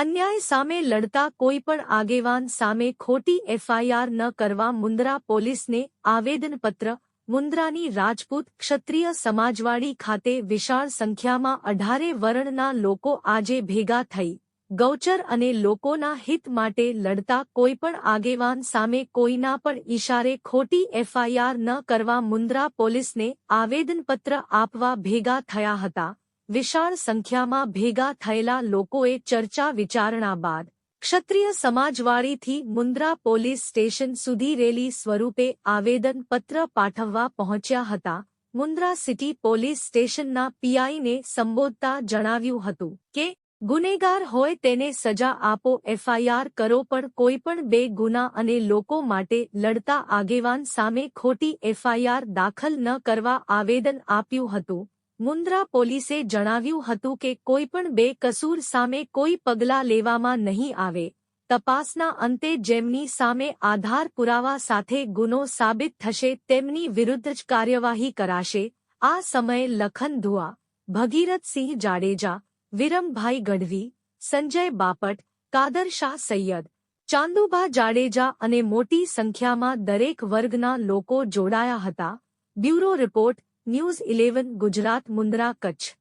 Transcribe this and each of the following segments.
અન્યાય સામે લડતા કોઈ પણ આગેવાન સામે ખોટી એફઆઈઆર ન કરવા મુન્દ્રા પોલીસને આવેદનપત્ર મુન્દ્રાની રાજપૂત ક્ષત્રિય સમાજવાડી ખાતે વિશાળ સંખ્યામાં અઢારે વર્ણના લોકો આજે ભેગા થઈ, ગૌચર અને લોકોના હિત માટે લડતા કોઈ પણ આગેવાન સામે કોઈના પણ ઈશારે ખોટી એફઆઈઆર ન કરવા મુન્દ્રા પોલીસને આવેદનપત્ર આપવા ભેગા થયા હતા. વિશાળ સંખ્યામાં ભેગા થયેલા લોકોએ ચર્ચા વિચારણા બાદ ક્ષત્રિય સમાજવાડીથી મુન્દ્રા પોલીસ સ્ટેશન સુધી રેલી સ્વરૂપે આવેદનપત્ર પાઠવવા પહોંચ્યા હતા. મુન્દ્રા સિટી પોલીસ સ્ટેશનના પીઆઈને સંબોધતા જણાવ્યું હતું કે, ગુનેગાર હોય તેને સજા આપો, એફઆઈઆર કરો, પણ કોઈ પણ બે ગુના અને લોકો માટે લડતા આગેવાન સામે ખોટી એફઆઈઆર દાખલ ન કરવા આવેદન આપ્યું હતું. મુન્દ્રા પોલીસે જણાવ્યું હતું કે કોઈ પણ બે કસૂર સામે કોઈ પગલાં લેવામાં નહીં આવે. તપાસના અંતે જેમની સામે આધાર પુરાવા સાથે ગુનો સાબિત થશે તેમની વિરુદ્ધ જ કાર્યવાહી કરાશે. આ સમયે લખન ધુઆ ભગીરથસિંહ જાડેજા, વિરમભાઈ ગઢવી, સંજય બાપટ, કાદર શાહ સૈયદ ચાંદુબા જાડેજા અને મોટી સંખ્યામાં દરેક વર્ગના લોકો જોડાયા હતા. Bureau report news eleven Gujarat Mundra Kutch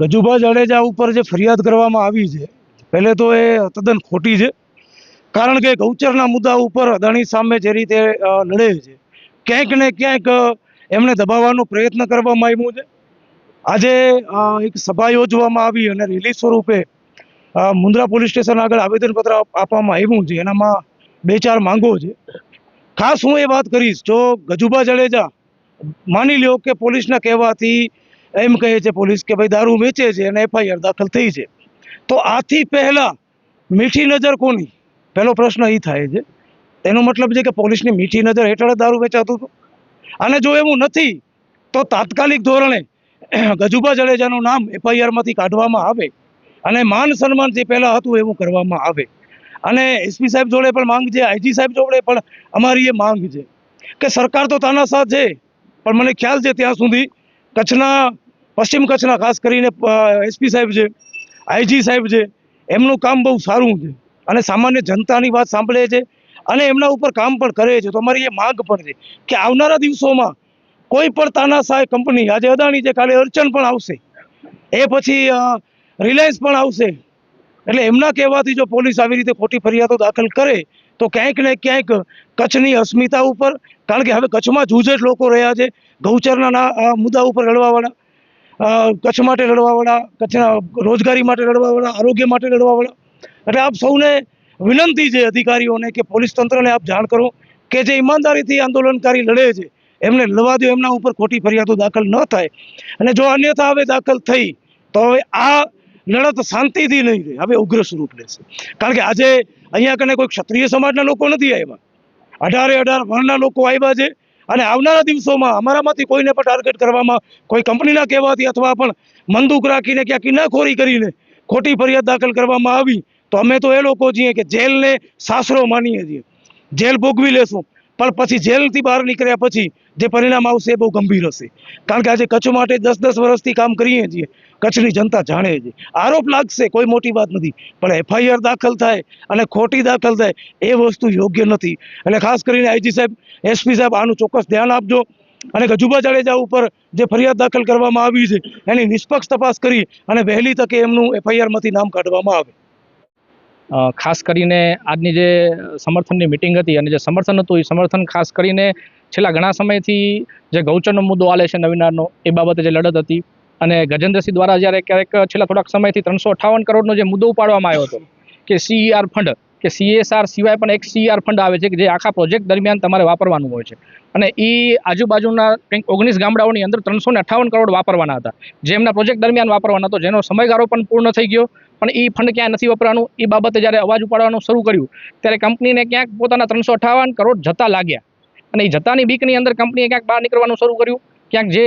Gajubha Jadeja ઉપર જે ફરિયાદ કરવામાં આવી છે, પહેલે તો એ તદ્દન ખોટી છે. કારણ કે ગૌચરના મુદ્દા ઉપર અદાણી સામે જે રીતે લડે છે, ક્યાંક ને ક્યાંક એમને દબાવવાનો પ્રયત્ન કરવામાં આવ્યો છે. આજે એક સભા યોજવામાં આવી અને રેલી સ્વરૂપે મુન્દ્રા પોલીસ સ્ટેશન આગળ આવેદનપત્ર આપવામાં આવ્યું છે. એનામાં બે ચાર માંગો છે. ખાસ હું એ વાત કરીશ, જો ગજુભા જાડેજા માની લ્યો કે પોલીસના કહેવાથી એમ કહે છે પોલીસ કે ભાઈ દારૂ વેચે છે અને એફઆઈઆર દાખલ થઈ છે. તો આથી પહેલાં મીઠી નજર કોની? પહેલો પ્રશ્ન એ થાય છે. તેનો મતલબ છે કે પોલીસની મીઠી નજર હેઠળ દારૂ વેચાતું હતું. અને જો એવું નથી, તો તાત્કાલિક ધોરણે ગજુભા જાડેજાનું નામ એફઆઈઆરમાંથી કાઢવામાં આવે અને માન સન્માન જે પહેલાં હતું એવું કરવામાં આવે. અને એસપી સાહેબ જોડે પણ માંગ છે, આઈજી સાહેબ જોડે પણ અમારી એ માંગ છે. કે સરકાર તો તાનાશાહ છે, પણ મને ખ્યાલ છે ત્યાં સુધી કચ્છના, પશ્ચિમ કચ્છના, ખાસ કરીને એસપી સાહેબ છે આઈજી સાહેબ છે, એમનું કામ બહુ સારું છે. અને સામાન્ય જનતાની વાત સાંભળે છે અને એમના ઉપર કામ પણ કરે છે. તો અમારી એ માંગ પણ છે કે આવનારા દિવસોમાં કોઈ પણ તાનાશાહ કંપની, આજે અદાણી છે, કાલે અર્ચન પણ આવશે. એ પછી રિલાયન્સ પણ આવશે. એટલે એમના કહેવાથી જો પોલીસ આવી રીતે ખોટી ફરિયાદો દાખલ કરે, તો ક્યાંક ને ક્યાંક કચ્છની અસ્મિતા ઉપર, કારણ કે હવે કચ્છમાં જૂજ જ લોકો રહ્યા છે, ગૌચરના મુદ્દા ઉપર લડવાવાળા કચ્છ માટે લડવાવાળા, કચ્છના રોજગારી માટે લડવાવાળા, આરોગ્ય માટે લડવાવાળા. એટલે આપ સૌને વિનંતી છે અધિકારીઓને કે પોલીસ તંત્રને આપ જાણ કરો કે જે ઈમાનદારીથી આંદોલનકારી લડે છે, એમને લડવા દો, એમના ઉપર ખોટી ફરિયાદો દાખલ ન થાય. અને જો અન્યથા હવે દાખલ થઈ, તો હવે આ લડત શાંતિથી નહીં રહે. હવે ઉગ્ર સ્વરૂપ લેશે કારણ કે આજે અહીંયા કને કોઈ ક્ષત્રિય સમાજના લોકો નથી આવ્યા. અઢારે અઢાર વર્ણના લોકો આવ્યા છે. અને આવનારા દિવસોમાં અમારામાંથી કોઈને પણ ટાર્ગેટ કરવામાં કોઈ કંપનીના કહેવાથી અથવા પણ મંદુક રાખીને ક્યાં કિનાખોરી કરીને ખોટી ફરિયાદ દાખલ કરવામાં આવી, તો અમે તો એ લોકો છીએ કે જેલને સાસરો માનીએ છીએ. જેલ ભોગવી લેશું, પણ પછી જેલથી બહાર નીકળ્યા પછી જે પરિણામ આવશે એ બહુ ગંભીર હશે. કારણ કે આજે કચ્છ માટે દસ દસ વર્ષથી કામ કરીએ છીએ. કચ્છની જનતા જાણે છે. આરોપ લાગશે, કોઈ મોટી વાત નથી. પણ એફઆઈઆર દાખલ થાય અને ખોટી દાખલ થાય, એ વસ્તુ યોગ્ય નથી. એટલે ખાસ કરીને આઈજી સાહેબ, એસપી સાહેબ, આનું ચોક્કસ ધ્યાન આપજો. અને ગજુભા જાડેજા ઉપર જે ફરિયાદ દાખલ કરવામાં આવી છે, એની નિષ્પક્ષ તપાસ કરી અને વહેલી તકે એમનું એફઆઈઆરમાંથી નામ કાઢવામાં આવે. ખાસ કરીને આજની જે સમર્થનની મિટિંગ હતી અને જે સમર્થન હતું, એ સમર્થન ખાસ કરીને છેલ્લા ઘણા સમયથી જે ગૌચરનો મુદ્દો આલે છે નવીનારનો, એ બાબતે જે લડત હતી અને ગજેન્દ્રસિંહ દ્વારા જ્યારે ક્યારેક છેલ્લા થોડાક સમયથી ત્રણસો અઠાવન કરોડનો જે મુદ્દો ઉપાડવામાં આવ્યો હતો, કે સીઈઆર ફંડ કે સીએસઆર સિવાય પણ એક સીઆર ફંડ આવે છે, કે જે આખા પ્રોજેક્ટ દરમિયાન તમારે વાપરવાનું હોય છે. અને એ આજુબાજુના કંઈક ઓગણીસ ગામડાઓની અંદર ત્રણસો અઠાવન કરોડ વાપરવાના હતા. જે એમના પ્રોજેક્ટ દરમિયાન વાપરવાના હતો, જેનો સમયગાળો પણ પૂર્ણ થઈ ગયો, પણ એ ફંડ ક્યાં નથી વપરાનું એ બાબતે જ્યારે અવાજ ઉપાડવાનું શરૂ કર્યું, ત્યારે કંપનીને ક્યાંક પોતાના ત્રણસો અઠાવન કરોડ જતા લાગ્યા. અને એ જતાની બીકની અંદર કંપનીએ ક્યાંક બહાર નીકળવાનું શરૂ કર્યું. ક્યાંક જે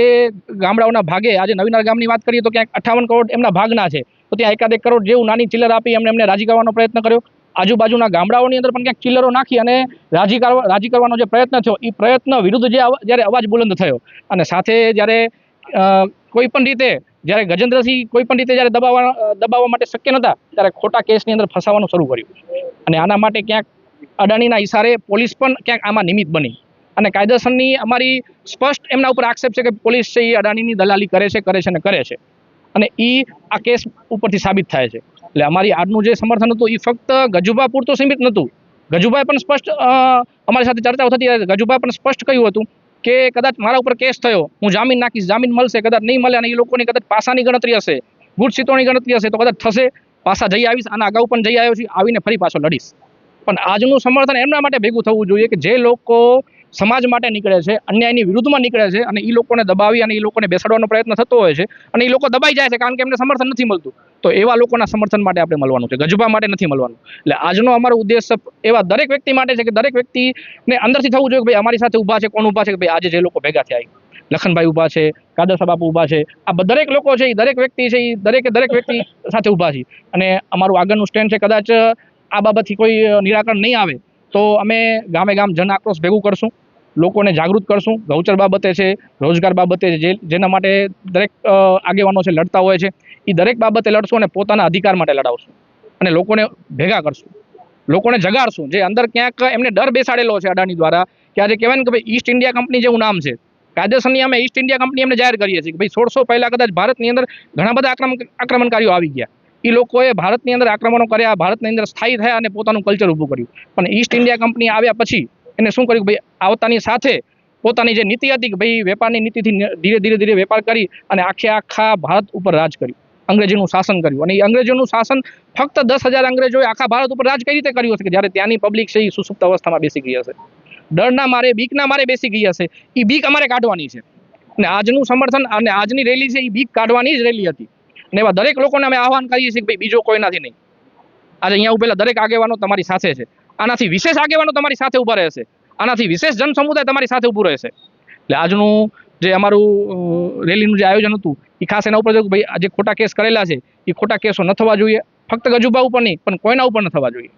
ગામડાઓના ભાગે, આજે નવીનાર ગામની વાત કરીએ તો ક્યાંક અઠાવન કરોડ એમના ભાગના છે. તો ત્યાં એકાદ એક કરોડ જેવું નાની ચિલ્લર આપી એમને એમને રાજી કરવાનો પ્રયત્ન કર્યો. આજુબાજુના ગામડાઓની અંદર પણ ક્યાંક ચિલ્લરો નાખી અને રાજી કરવા, રાજી કરવાનો જે પ્રયત્ન થયો એ પ્રયત્ન વિરુદ્ધ જે જ્યારે અવાજ બુલંદ થયો અને સાથે જ્યારે કોઈ પણ રીતે, જ્યારે ગજેન્દ્રસિંહ કોઈ પણ રીતે જ્યારે દબાવવા દબાવવા માટે શક્ય નહોતા, ત્યારે ખોટા કેસની અંદર ફસાવાનું શરૂ કર્યું. અને આના માટે ક્યાંક અડાણીના ઈશારે પોલીસ પણ ક્યાંક આમાં નિમિત્ત બની. અને કાયદેસરની અમારી સ્પષ્ટ એમના ઉપર આક્ષેપ છે કે પોલીસ છે એ અડાણીની દલાલી કરે છે કરે છે અને કરે છે. અને એ આ કેસ ઉપરથી સાબિત થાય છે. એટલે અમારી આજનું જે સમર્થન હતું એ ફક્ત ગજુભા પૂરતું સીમિત નહોતું. ગજુભાઈ પણ સ્પષ્ટ અમારી સાથે ચર્ચાઓ થતી ગજુભાઈ પણ સ્પષ્ટ કહ્યું હતું કે કદાચ મારા ઉપર કેસ થયો, હું જામીન નાખીશ, જામીન મળશે, કદાચ નહીં મળે અને એ લોકોની કદાચ પાસાની ગણતરી હશે ગુડ સીતોની ગણતરી હશે, તો કદાચ થશે પાછા જઈ આવીશ, આના અગાઉ પણ જઈ આવ્યો છું, આવીને ફરી પાછો લડીશ. પણ આજનું સમર્થન એમના માટે ભેગું થવું જોઈએ કે જે લોકો સમાજ માટે નીકળે છે, અન્યાયની વિરુદ્ધમાં નીકળે છે અને એ લોકોને દબાવી અને એ લોકોને બેસાડવાનો પ્રયત્ન થતો હોય છે અને એ લોકો દબાઈ જાય છે કારણ કે એમને સમર્થન નથી મળતું. તો એવા લોકોના સમર્થન માટે આપણે મળવાનું છે, ગજબા માટે નથી મળવાનું. એટલે આજનો અમારો ઉદ્દેશ એવા દરેક વ્યક્તિ માટે છે કે દરેક વ્યક્તિને અંદરથી થવું જોઈએ કે ભાઈ અમારી સાથે ઊભા છે, કોણ ઊભા છે કે ભાઈ આજે જે લોકો ભેગા થયા લખનભાઈ ઊભા છે, કાદર સાહેબ ઊભા છે, આ દરેક લોકો છે એ દરેક વ્યક્તિ છે એ દરેકે દરેક વ્યક્તિ સાથે ઊભા છે. અને અમારું આગળનું સ્ટેન્ડ છે કદાચ આ બાબતથી કોઈ નિરાકરણ નહીં આવે તો અમે ગામે ગામ જન આક્રોશ ભેગું કરશું. લોકોને જાગૃત કરશું. ગૌચર બાબતે છે, રોજગાર બાબતે જે, જેના માટે દરેક આગેવાનો છે લડતા હોય છે એ દરેક બાબતે લડશું અને પોતાના અધિકાર માટે લડાવશું. અને લોકોને ભેગા કરશું. લોકોને જગાડશું. જે અંદર ક્યાંક એમને ડર બેસાડેલો છે અડાણી દ્વારા, કે આજે કહેવાય કે ભાઈ ઈસ્ટ ઇન્ડિયા કંપની જેવું નામ છે. કાયદેસરની અમે ઈસ્ટ ઇન્ડિયા કંપની એમને જાહેર કરીએ છીએ કે ભાઈ સોળસો પહેલાં કદાચ ભારતની અંદર ઘણા બધા આક્રમણ આક્રમણકારીઓ આવી ગયા. એ લોકોએ ભારતની અંદર આક્રમણો કર્યા, ભારતની અંદર સ્થાયી થયા અને પોતાનું કલ્ચર ઊભું કર્યું. પણ ઈસ્ટ ઇન્ડિયા કંપની આવ્યા પછી એને શું કર્યું કે ભાઈ, આવતાની સાથે પોતાની જે નીતિ હતી કે ભાઈ, વેપારની નીતિથી ધીરે ધીરે ધીરે વેપાર કરી અને આખે આખા ભારત ઉપર રાજ કર્યું. અંગ્રેજોનું શાસન કર્યું. અને અંગ્રેજોનું શાસન ફક્ત દસ હજાર અંગ્રેજોએ આખા ભારત ઉપર રાજ કઈ રીતે કર્યું હશે કે જ્યારે ત્યાંની પબ્લિક છે એ સુસુપ્ત અવસ્થામાં બેસી ગઈ હશે? ડરના મારે બીકના મારે બેસી ગઈ હશે? એ બીક અમારે કાઢવાની છે. અને આજનું સમર્થન અને આજની રેલી છે એ બીક કાઢવાની જ રેલી હતી. અને એવા દરેક લોકોને અમે આહવાન કરીએ છીએ કે ભાઈ, બીજો કોઈનાથી નહીં. આજે અહીંયા ઉભેલા દરેક આગેવાનો તમારી સાથે છે. આનાથી વિશેષ આગેવાનો તમારી સાથે ઊભા રહેશે. આનાથી વિશેષ જન સમુદાય તમારી સાથે ઊભું રહેશે. એટલે આજનું જે અમારું રેલીનું જે આયોજન હતું એ ખાસ એના ઉપર કે ભાઈ આ જે ખોટા કેસ કરેલા છે એ ખોટા કેસો ન થવા જોઈએ. ફક્ત ગજુબા ઉપર નહીં, પણ કોઈના ઉપર ન થવા જોઈએ.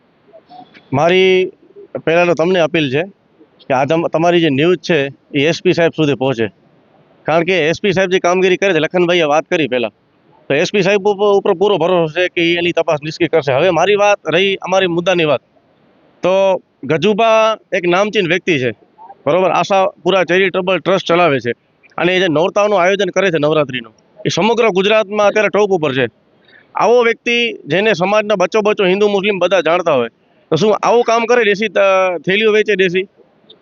મારી પહેલાં તો તમને અપીલ છે કે આ તમ- તમારી જે ન્યૂઝ છે એ એસપી સાહેબ સુધી પહોંચે. કારણ કે એસપી સાહેબ જે કામગીરી કરે છે, લખનભાઈએ વાત કરી પહેલાં. તો એસપી સાહેબ ઉપર ઉપર પૂરો ભરોસો છે કે એની તપાસ નિશ્ચિત કરશે. હવે મારી વાત રહી અમારી મુદ્દાની વાત. તો ગજુબા એક નામચીન વ્યક્તિ છે. બરાબર? આશા આશાપુરા ચેરિટેબલ ટ્રસ્ટ ચલાવે છે. અને એ જે નવરતાનું આયોજન કરે છે નવરાત્રિનું, એ સમગ્ર ગુજરાતમાં અત્યારે ટોપ ઉપર છે. આવો વ્યક્તિ જેને સમાજના બચ્ચો બચ્ચો હિન્દુ મુસ્લિમ બધા જાણતા હોય, તો શું આવું કામ કરે દેશી થેલીઓ વેચે દેશી?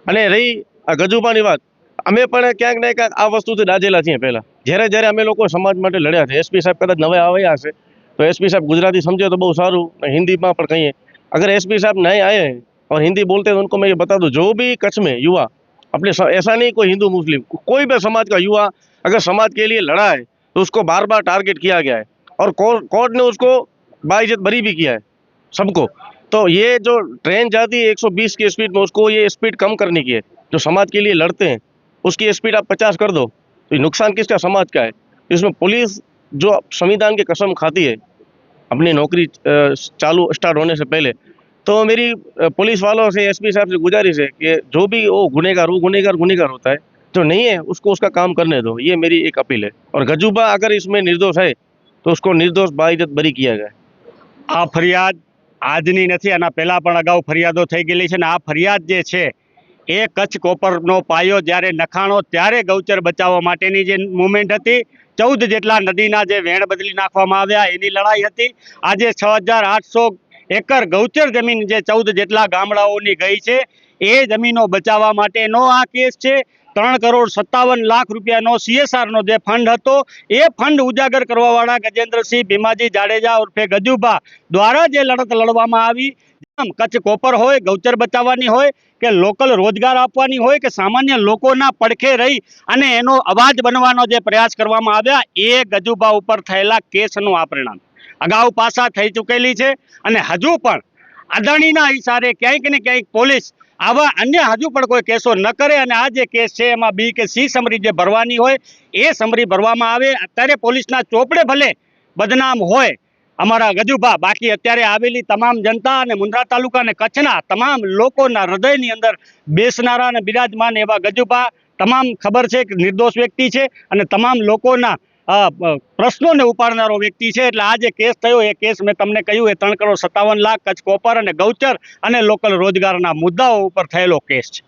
અને રહી આ ગજુબાની વાત, અમે પણ ક્યાંક ને ક્યાંક આ વસ્તુથી દાજેલા છીએ પહેલાં. જ્યારે જ્યારે અમે લોકો સમાજ માટે લડ્યા છે, એસપી સાહેબ કદાચ નવા આવ્યા હશે, તો એસપી સાહેબ ગુજરાતી સમજે તો બહુ સારું હિન્દીમાં પણ કહીએ. अगर एसपी साहब नए आए हैं और हिंदी बोलते हैं तो उनको मैं ये बता दूँ, जो भी कच्छ में युवा, अपने ऐसा नहीं कोई हिंदू, मुस्लिम कोई भी समाज का युवा अगर समाज के लिए लड़ा है तो उसको बार बार टारगेट किया गया है और कोर्ट ने उसको बाइज्जत बरी भी किया है सबको। तो ये जो ट्रेन जाती है 120 की स्पीड में उसको ये स्पीड कम करने की है, जो समाज के लिए लड़ते हैं, उसकी स्पीड आप 50 कर दो तो नुकसान किसका, समाज का है? इसमें पुलिस जो संविधान की कसम खाती है अपनी नौकरी अ, चालू स्टार्ट होने से पहले तो मेरी अ, पुलिस वालों से एसपी साहब से गुजारिश है कि जो भी वो गुनेगार वो गुनेगार गुनेगार होता है जो नहीं है उसको उसका काम करने दो ये मेरी एक अपील है और गजूबा अगर इसमें निर्दोष है तो उसको निर्दोष बाइज्जत बरी किया जाए આ ફરિયાદ આજની નથી આના પહેલાં પણ અગાઉ ફરિયાદો થઈ ગયેલી છે ને આ ફરિયાદ જે છે એ કચ્છ કોપરનો પાયો જ્યારે નખાણો ત્યારે ગૌચર બચાવવા માટેની જે મુવમેન્ટ હતી, ચૌદ જેટલા નદીના જે વેણ બદલી નાખવામાં આવ્યા, એની લડાઈ હતી. આજે છ હજાર આઠસો એકર ગૌચર જમીન જે ચૌદ જેટલા ગામડાઓની ગઈ છે, એ જમીનો બચાવવા માટેનો આ કેસ છે. ત્રણ કરોડ સત્તાવન લાખ રૂપિયાનો સીએસઆરનો જે ફંડ હતો, એ ફંડ ઉજાગર કરવાવાળા ગજેન્દ્રસિંહ ભીમાજી જાડેજા ઉર્ફે ગજુભા દ્વારા જે લડત લડવામાં આવી કચ્છ કોપર હોય, ગૌચર બચાવવાની હોય, કે લોકલ રોજગાર આપવાની હોય, કે સામાન્ય લોકોના પડખે રહી અને એનો અવાજ બનવાનો જે પ્રયાસ કરવામાં આવ્યા, એ ગજુભા ઉપર થયેલા કેસનું આ પરિણામ. અગાઉ પાસા થઈ ચૂકેલી છે અને હજુ પણ અદાણીના ઇશારે ક્યાંક ને ક્યાંક પોલીસ આવા અન્ય હજુ પણ કોઈ કેસો ન કરે અને આ જે કેસ છે એમાં બી કે સી સમરી જે ભરવાની હોય એ સમરી ભરવામાં આવે. અત્યારે પોલીસના ચોપડે ભલે બદનામ હોય અમારા ગજુભા, બાકી અત્યારે આવેલી તમામ જનતા અને મુન્દ્રા તાલુકા અને કચ્છના તમામ લોકોના હૃદયની અંદર બેસનારા અને બિરાજમાન એવા ગજુભા. તમામ ખબર છે કે નિર્દોષ વ્યક્તિ છે અને તમામ લોકોના પ્રશ્નોને ઉપાડનારો વ્યક્તિ છે. એટલે આ જે કેસ થયો, એ કેસ મેં તમને કહ્યું, એ ત્રણ કરોડ સત્તાવન લાખ કચ્છ કોપર અને ગૌચર અને લોકલ રોજગારના મુદ્દાઓ ઉપર થયેલો કેસ છે.